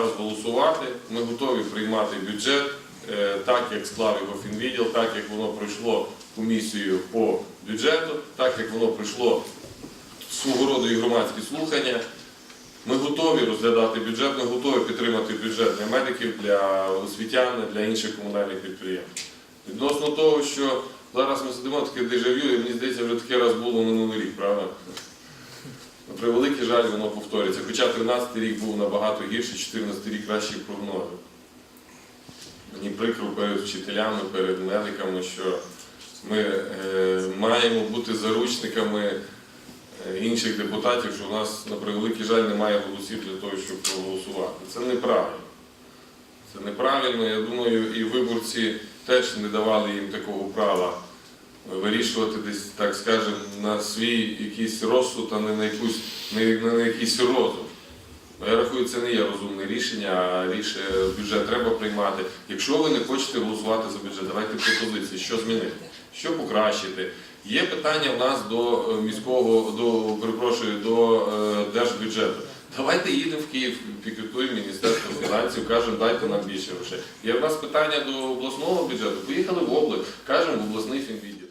зараз голосувати. Ми готові приймати бюджет е, так, як склав його фінвідділ, так як воно пройшло комісію по бюджету, так як воно пройшло свого роду і громадські слухання. Ми готові розглядати бюджет, ми готові підтримати бюджет для медиків, для освітян, для інших комунальних підприємств. Відносно того, що зараз ми сидимо таке дежавю, і мені здається, вже таке раз було минулий рік, правда? Превеликий жаль, воно повторюється. Хоча 13 рік був набагато гірший, 14 рік кращі прогнози. Мені прикро перед вчителями, перед медиками, що ми е, маємо бути заручниками е, інших депутатів, що у нас на превеликий жаль немає голосів для того, щоб проголосувати. Це неправильно. Це неправильно. Я думаю, і виборці теж не давали їм такого права вирішувати десь, так скажемо, свій якийсь розсуд, а не на якусь не на якийсь розум. Я рахую, це не є розумне рішення, а рішення бюджет треба приймати. Якщо ви не хочете голосувати за бюджет, давайте пропозиції, що змінити, що покращити. Є питання в нас до е, міського, до перепрошую, до е, держбюджету. Давайте їдемо в Київ, пікетуємо Міністерство фінансів, кажемо, дайте нам більше грошей. Є в нас питання до обласного бюджету. Поїхали в область, кажемо в обласний фінвідділ.